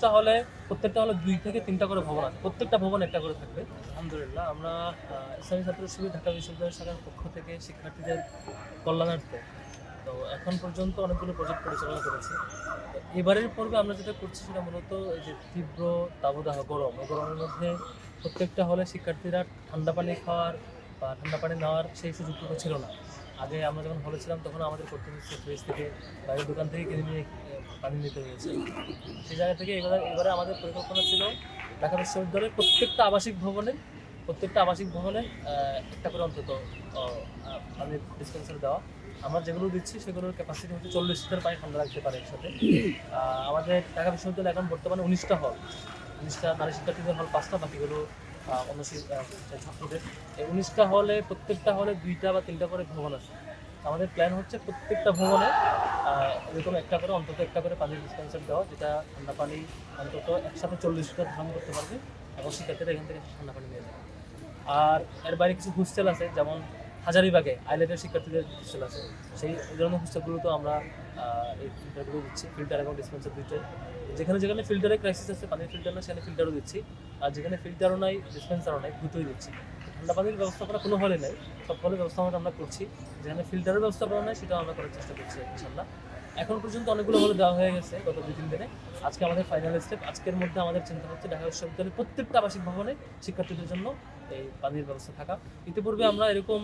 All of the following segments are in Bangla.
উনিশটা হলে প্রত্যেকটা হলে দুই থেকে তিনটা করে ভবন আছে। প্রত্যেকটা ভবন একটা করে থাকবে। আলহামদুলিল্লাহ, আমরা ইসলামী ছাত্র শিবির, ঢাকা বিশ্ববিদ্যালয় শাখার পক্ষ থেকে শিক্ষার্থীদের কল্যাণার্থে, তো এখন পর্যন্ত অনেকগুলো প্রজেক্ট পরিচালনা করেছি। এবারের পর্বে আমরা যেটা করছি সেটা মূলত এই যে তীব্র দাবদাহ গরম। এই গরমের মধ্যে প্রত্যেকটা হলে শিক্ষার্থীরা ঠান্ডা পানি খাওয়ার বা ঠান্ডা পানি নেওয়ার সেই সুযোগটুকু ছিল না। আগে আমরা যখন হলে ছিলাম, তখন আমাদের করতে হচ্ছে ফ্রিজ থেকে বাইরের দোকান থেকে কিনে নিয়ে পানি নিতে হয়েছে। সেই জায়গা থেকে এবারে এবারে আমাদের পরিকল্পনা ছিল ঢাকা বিশ্ববিদ্যালয়ের প্রত্যেকটা আবাসিক ভবনে, প্রত্যেকটা আবাসিক ভবনে একটা করে অন্তত পানির ডিসপেন্সার দেওয়া। আমরা যেগুলো দিচ্ছি, সেগুলোর ক্যাপাসিটি হচ্ছে চল্লিশ লিটার পানি ঠান্ডা রাখতে পারে একসাথে। আমাদের ঢাকা বিশ্ববিদ্যালয়ে এখন বর্তমানে উনিশটা হল উনিশটা নারী শিক্ষার্থীদের হল পাঁচটা, বাকিগুলো উনিশটা হলে প্রত্যেকটা হলে দুইটা বা তিনটা করে ভবন আছে। আমাদের প্ল্যান হচ্ছে প্রত্যেকটা ভবনে এরকম একটা করে, অন্তত একটা করে পানির ডিসপেন্সার দেওয়া, যেটা ঠান্ডা পানি অন্তত একসাথে চল্লিশ লিটার ধারণ করতে পারবে এবং শিক্ষার্থীরা এখান থেকে ঠান্ডা পানি নিয়ে যাবে। আর এর বাইরে কিছু হোস্টেল আছে, যেমন হাজারিবাগে আইলেটের শিক্ষার্থীদের হোস্টেল আছে। সেই ধরনের হোস্টেলগুলোতেও আমরা এই ফিল্টারগুলো দিচ্ছি। ফিল্টার এবং ডিসপেন্সার দুইটাই। যেখানে যেখানে ফিল্টারের ক্রাইসিস আছে, পানির ফিল্টার না সেখানে ফিল্টারও দিচ্ছি। আর যেখানে ফিল্টারও নাই ডিসপেন্সারও নাই, দুটোই দিচ্ছি। ঠান্ডা পানির ব্যবস্থা করা কোনো হলে নাই, সব হলে ব্যবস্থা আমরা করছি। যেখানে ফিল্টারের ব্যবস্থা করা নাই, সেটাও আমরা করার চেষ্টা করছি ইনশাল্লাহ এখন পর্যন্ত অনেকগুলো হলে দেওয়া হয়ে গেছে গত দুই, তিন দিনে। আজকে আমাদের ফাইনাল স্টেপ আজকের মধ্যে আমাদের চিন্তা হচ্ছে ঢাকা বিশ্ববিদ্যালয়ের প্রত্যেকটা আবাসিক ভবনে শিক্ষার্থীদের জন্য এই পানির ব্যবস্থা থাকা। ইতিপূর্বে আমরা এরকম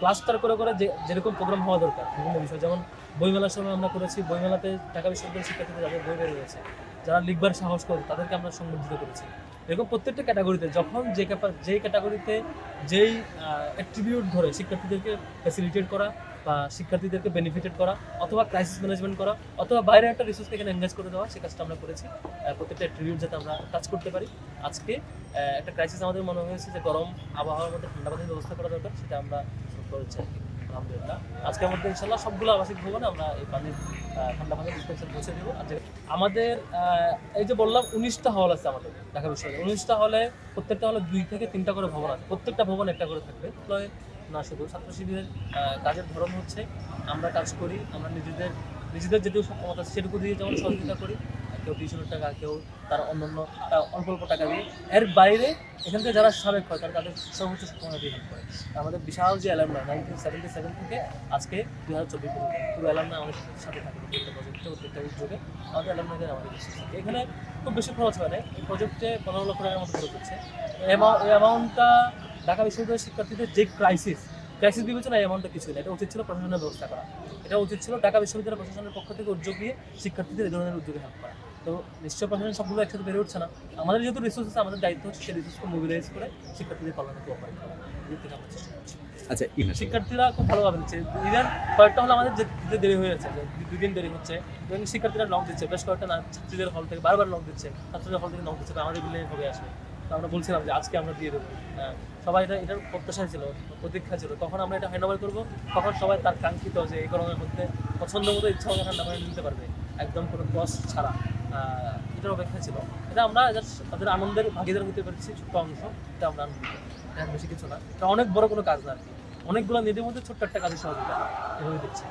ক্লাস্টার করে করে যে, যেরকম প্রোগ্রাম হওয়া দরকার, বিভিন্ন বিষয়। যেমন বইমেলার সময় আমরা করেছি, বইমেলাতে ঢাকা বিশ্ববিদ্যালয়ের শিক্ষার্থীদের যাদের বই বের হয়েছে, যারা লিখবার সাহস করে, তাদেরকে আমরা সংবর্ধিত করেছি। এরকম প্রত্যেকটা ক্যাটাগরিতে যখন যে যেই ক্যাটাগরিতে যেই অ্যাট্রিবিউট ধরে শিক্ষার্থীদেরকে ফ্যাসিলিটেট করা বা শিক্ষার্থীদেরকে বেনিফিটেড করা অথবা ক্রাইসিস ম্যানেজমেন্ট করা অথবা বাইরে একটা রিসোর্সকে এখানে এনগেজ করে দেওয়া সেই কাজটা আমরা করেছি। প্রত্যেকটা অ্যাট্রিবিউট যাতে আমরা টাচ করতে পারি। আজকে একটা ক্রাইসিস আমাদের মনে হয়েছে যে গরম আবহাওয়ার মধ্যে ঠান্ডা পানির ব্যবস্থা করা দরকার, সেটা আমরা করেছি আর কি। আলহামদুলিল্লাহ। আজকের মধ্যে ইনশাল্লাহ সবগুলো আবাসিক ভবনে আমরা এই পানির ঠান্ডা পানির ডিসপেন্সার পৌঁছে দেবো। আর আমাদের এই যে বললাম উনিশটা হল আছে আমাদের ঢাকা বিশ্ববিদ্যালয়ে উনিশটা হলে প্রত্যেকটা হলে দুই থেকে তিনটা করে ভবন আছে। প্রত্যেকটা ভবন একটা করে থাকবে। না শুধু ছাত্র শিবিরের কাজের ধরন হচ্ছে আমরা কাজ করি, আমরা নিজেদের নিজেদের যেটুকু সক্ষমতা সেটুকু দিয়ে যেমন সহযোগিতা করি, কেউ টিউশনের টাকা, কেউ তার অন্যান্য অল্প অল্প টাকা দিয়ে। এর বাইরে এখান থেকে যারা সাবেক হয়, তারা তাদের সর্বোচ্চ সক্ষমতা দিয়ে করে। আমাদের বিশাল যে অ্যালামনা নাইনটিন সেভেন্টি সেভেন থেকে আজকে দু হাজার চব্বিশ পর্যন্ত পুরো অ্যালামনা আমাদের সাথে থাকে। প্রত্যেকটা প্রজেক্টে প্রত্যেকটা উদ্যোগে আমাদের অ্যালামনাদের আমাদের। এখানে খুব বেশি খরচ হয় না। এই প্রজেক্টে পনেরো লক্ষ টাকার মতো খরচ হচ্ছে। অ্যামাউন্টটা ঢাকা বিশ্ববিদ্যালয়ের শিক্ষার্থীদের যে ক্রাইসিস ক্রাইসিস বিবেচনা অ্যামাউন্টটা কিছু না এটা উচিত ছিল প্রশাসনের ব্যবস্থা করা। এটা উচিত ছিল ঢাকা বিশ্ববিদ্যালয় প্রশাসনের পক্ষ থেকে উদ্যোগ নিয়ে শিক্ষার্থীদের এই ধরনের উদ্যোগে হেল্প করা। তো নিশ্চয় প্রশাসন সবগুলো একসাথে বেড়ে উঠছে না। আমাদের যেহেতু রিসোর্স আছে আমাদের দায়িত্ব হচ্ছে সেই রিসোর্সকে মোবিলাইজ করে শিক্ষার্থীদের কল্যাণে কোঅপারেট করা। আচ্ছা শিক্ষার্থীরা খুব ভালোভাবে দিচ্ছে ইভেন কয়েকটা হল আমাদের যে- যেতে দেরি হয়ে যাচ্ছে যে দুই দিন দেরি হচ্ছে এবং শিক্ষার্থীরা লং দিচ্ছে। বেশ কয়েকটা না ছাত্রীদের হল থেকে বারবার লং দিচ্ছে ছাত্রীদের হল থেকে লং দিচ্ছে আমাদের বিলে হবে আসবে। আমরা বলছিলাম যে আজকে আমরা দিয়ে দেবো। হ্যাঁ, সবাই এটা এটার প্রত্যাশা ছিল প্রতীক্ষা ছিল। তখন আমরা এটা হ্যান্ড ওভার করব তখন সবাই তার কাঙ্ক্ষিত যে এই গরমের মধ্যে পছন্দ মতো ইচ্ছা মতো পানি নিতে পারবে। একদম কোনো ক্রস ছাড়া। এটার অপেক্ষা ছিল। এটা আমরা তাদের আনন্দের ভাগিদার হতে পেরেছি ছোট্ট অংশ। এটা আমরা আনন্দিত এটা বেশি কিছু না। এটা অনেক বড় কোনো কাজ না আর কি। অনেকগুলো নিদের মধ্যে ছোট্ট একটা কাজের সহযোগিতা এভাবে দিচ্ছে।